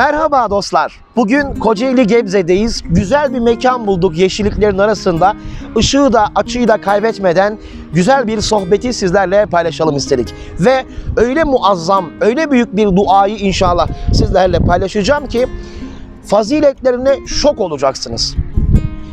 Merhaba dostlar. Bugün Kocaeli Gebze'deyiz. Güzel bir mekan bulduk yeşilliklerin arasında. Işığı da açıyı da kaybetmeden güzel bir sohbeti sizlerle paylaşalım istedik. Ve öyle muazzam, öyle büyük bir duayı inşallah sizlerle paylaşacağım ki faziletlerine şok olacaksınız.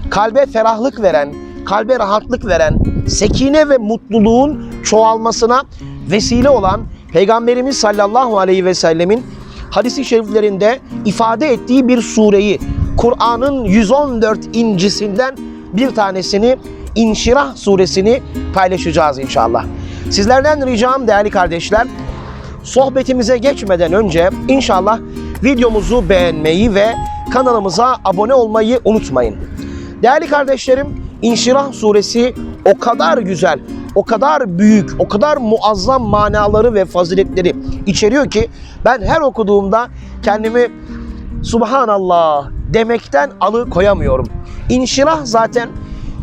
Kalbe ferahlık veren, kalbe rahatlık veren, sekine ve mutluluğun çoğalmasına vesile olan Peygamberimiz sallallahu aleyhi ve sellemin hadisi şeriflerinde ifade ettiği bir sureyi, Kur'an'ın 114 incisinden bir tanesini İnşirah suresini paylaşacağız inşallah. Sizlerden ricam değerli kardeşler, sohbetimize geçmeden önce inşallah videomuzu beğenmeyi ve kanalımıza abone olmayı unutmayın. Değerli kardeşlerim, İnşirah suresi o kadar güzel, o kadar büyük, o kadar muazzam manaları ve faziletleri içeriyor ki ben her okuduğumda kendimi Subhanallah demekten alıkoyamıyorum. İnşirah zaten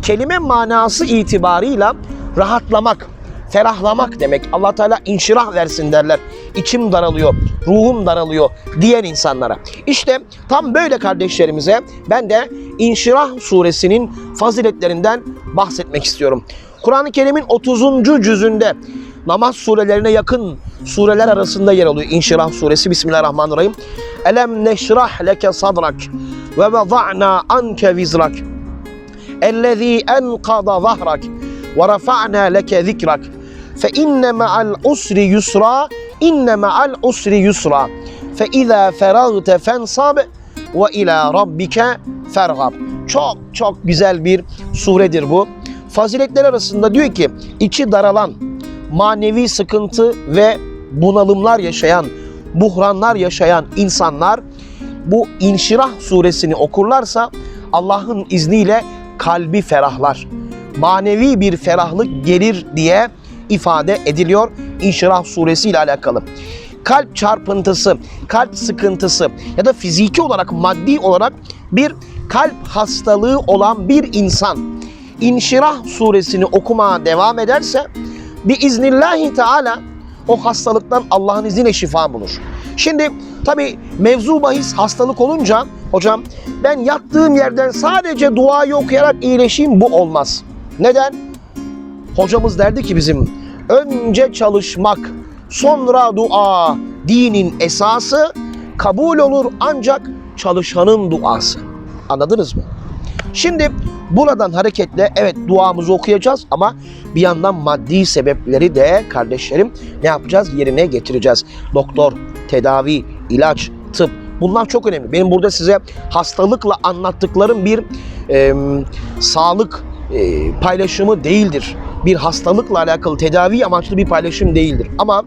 kelime manası itibarıyla rahatlamak, ferahlamak demek. Allah Teala inşirah versin derler. İçim daralıyor, ruhum daralıyor diyen insanlara. İşte tam böyle kardeşlerimize ben de İnşirah suresinin faziletlerinden bahsetmek istiyorum. Kur'an-ı Kerim'in 30. cüzünde namaz surelerine yakın sureler arasında yer alıyor. İnşirah suresi Bismillahirrahmanirrahim. Elem neşrah leke sadrak ve veza'na anke vizrak. Ellezî enkada zahrak ve rafa'na leke zikrak. Fe inne ma'al usri yusra inne ma'al usri yusra. Fe izâ feragte fensab ve ilâ rabbike fergab. Çok çok güzel bir suredir bu. Faziletler arasında diyor ki içi daralan, manevi sıkıntı ve bunalımlar yaşayan, buhranlar yaşayan insanlar bu İnşirah suresini okurlarsa Allah'ın izniyle kalbi ferahlar. Manevi bir ferahlık gelir diye ifade ediliyor İnşirah suresi ile alakalı. Kalp çarpıntısı, kalp sıkıntısı ya da fiziki olarak, maddi olarak bir kalp hastalığı olan bir insan İnşirah suresini okumaya devam ederse biiznillahi teala o hastalıktan Allah'ın izniyle şifa bulur. Şimdi tabi mevzu bahis hastalık olunca hocam ben yattığım yerden sadece duayı okuyarak iyileşeyim bu olmaz. Neden? Hocamız derdi ki bizim önce çalışmak sonra dua dinin esası kabul olur ancak çalışanın duası. Anladınız mı? Şimdi buradan hareketle evet duamızı okuyacağız ama bir yandan maddi sebepleri de kardeşlerim ne yapacağız? Yerine getireceğiz. Doktor, tedavi, ilaç, tıp bunlar çok önemli. Benim burada size hastalıkla anlattıklarım bir e, sağlık e, paylaşımı değildir. Bir hastalıkla alakalı tedavi amaçlı bir paylaşım değildir. Ama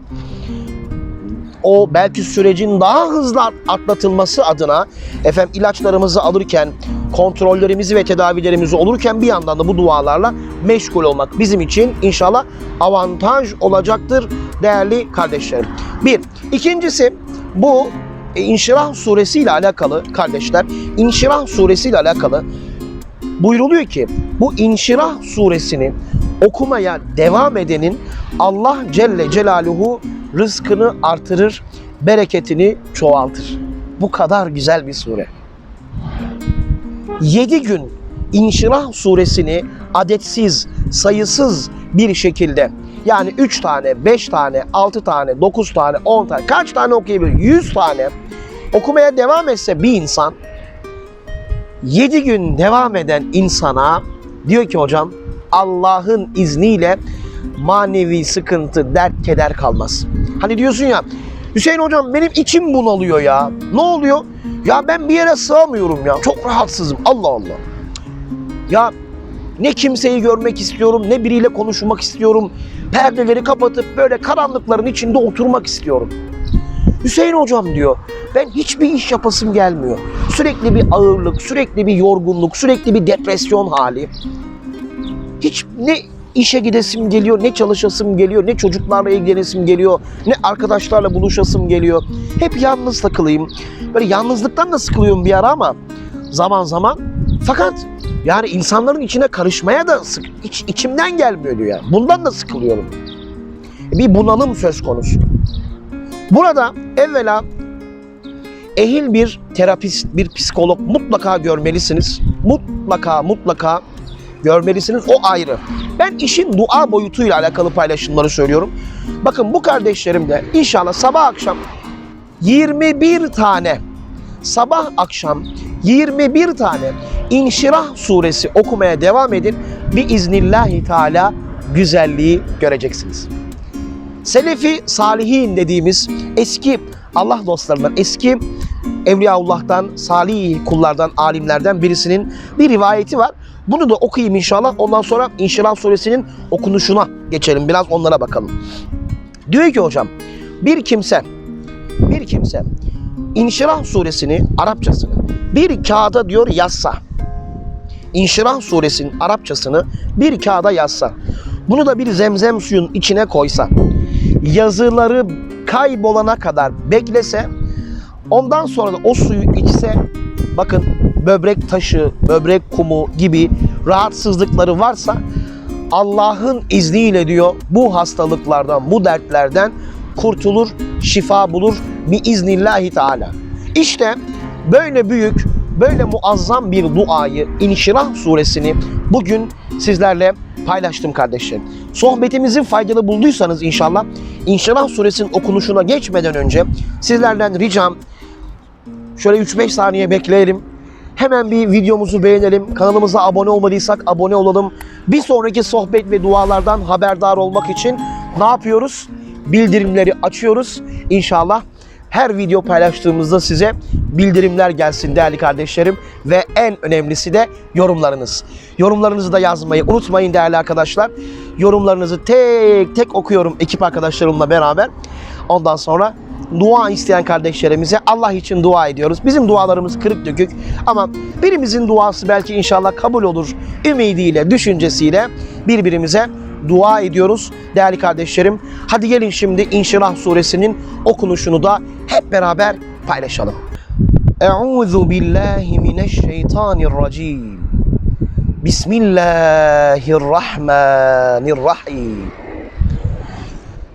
o belki sürecin daha hızlı atlatılması adına efendim ilaçlarımızı alırken kontrollerimizi ve tedavilerimizi olurken bir yandan da bu dualarla meşgul olmak bizim için inşallah avantaj olacaktır değerli kardeşlerim. Bir. İkincisi bu e, İnşirah suresi ile alakalı kardeşler, İnşirah suresi ile alakalı buyruluyor ki bu İnşirah suresini okumaya devam edenin Allah Celle Celaluhu rızkını artırır, bereketini çoğaltır. Bu kadar güzel bir sure. 7 gün İnşirah suresini adetsiz, sayısız bir şekilde yani 3 tane, 5 tane, 6 tane, 9 tane, 10 tane kaç tane okuyabilir? 100 tane okumaya devam etse bir insan 7 gün devam eden insana diyor ki hocam Allah'ın izniyle manevi sıkıntı, dert, keder kalmaz. Hani diyorsun ya Hüseyin hocam benim içim bunalıyor ya. Ne oluyor? Ya ben bir yere sığamıyorum ya. Çok rahatsızım. Allah Allah. Ya ne kimseyi görmek istiyorum, ne biriyle konuşmak istiyorum. Perdeleri kapatıp böyle karanlıkların içinde oturmak istiyorum. Hüseyin hocam diyor, ben hiçbir iş yapasım gelmiyor. Sürekli bir ağırlık, sürekli bir yorgunluk, sürekli bir depresyon hali. Hiç ne işe gidesim geliyor, ne çalışasım geliyor, ne çocuklarla ilgilenesim geliyor, ne arkadaşlarla buluşasım geliyor. Hep yalnız takılayım. Böyle yalnızlıktan da sıkılıyorum bir ara ama zaman zaman. Fakat yani insanların içine karışmaya da sık, iç, içimden gelmiyor diyor. Bundan da sıkılıyorum. Bir bunalım söz konusu. Burada evvela ehil bir terapist, bir psikolog mutlaka görmelisiniz. Mutlaka mutlaka görmelisiniz. O ayrı. Ben işin dua boyutuyla alakalı paylaşımları söylüyorum. Bakın bu kardeşlerim de inşallah sabah akşam 21 tane sabah akşam 21 tane İnşirah suresi okumaya devam edin. Bir iznillahi teala güzelliği göreceksiniz. Selefi salihin dediğimiz eski Allah dostlarından, eski Evliyaullah'tan, salih kullardan, alimlerden birisinin bir rivayeti var. Bunu da okuyayım inşallah. Ondan sonra İnşirah suresinin okunuşuna geçelim. Biraz onlara bakalım. Diyor ki hocam, bir kimse, bir kimse İnşirah suresini, Arapçasını bir kağıda diyor yazsa, İnşirah suresinin Arapçasını bir kağıda yazsa, bunu da bir zemzem suyun içine koysa, yazıları kaybolana kadar beklese, ondan sonra da o suyu içse, bakın böbrek taşı, böbrek kumu gibi rahatsızlıkları varsa, Allah'ın izniyle diyor bu hastalıklardan, bu dertlerden kurtulur, şifa bulur bir iznillahi teala. İşte böyle büyük, böyle muazzam bir duayı İnşirah suresini bugün sizlerle paylaştım kardeşlerim. Sohbetimizi faydalı bulduysanız inşallah İnşirah suresinin okunuşuna geçmeden önce sizlerden ricam şöyle 3-5 saniye bekleyelim. Hemen bir videomuzu beğenelim. Kanalımıza abone olmadıysak abone olalım. Bir sonraki sohbet ve dualardan haberdar olmak için ne yapıyoruz? Bildirimleri açıyoruz. İnşallah her video paylaştığımızda size bildirimler gelsin değerli kardeşlerim ve en önemlisi de yorumlarınız. Yorumlarınızı da yazmayı unutmayın değerli arkadaşlar. Yorumlarınızı tek tek okuyorum ekip arkadaşlarımla beraber. Ondan sonra dua isteyen kardeşlerimize Allah için dua ediyoruz. Bizim dualarımız kırık dökük ama birimizin duası belki inşallah kabul olur ümidiyle, düşüncesiyle birbirimize dua ediyoruz değerli kardeşlerim. Hadi gelin şimdi İnşirah suresinin okunuşunu da hep beraber paylaşalım. Euzu billahi mineşşeytanirracim. Bismillahirrahmanirrahim.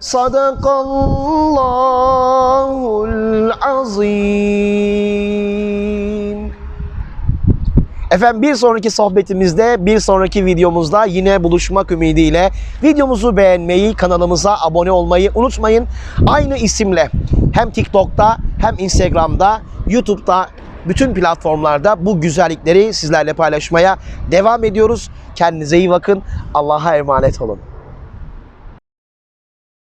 Sadakallahul azim. Efendim bir sonraki sohbetimizde, bir sonraki videomuzda yine buluşmak ümidiyle videomuzu beğenmeyi, kanalımıza abone olmayı unutmayın. Aynı isimle hem TikTok'ta hem Instagram'da, YouTube'da bütün platformlarda bu güzellikleri sizlerle paylaşmaya devam ediyoruz. Kendinize iyi bakın. Allah'a emanet olun.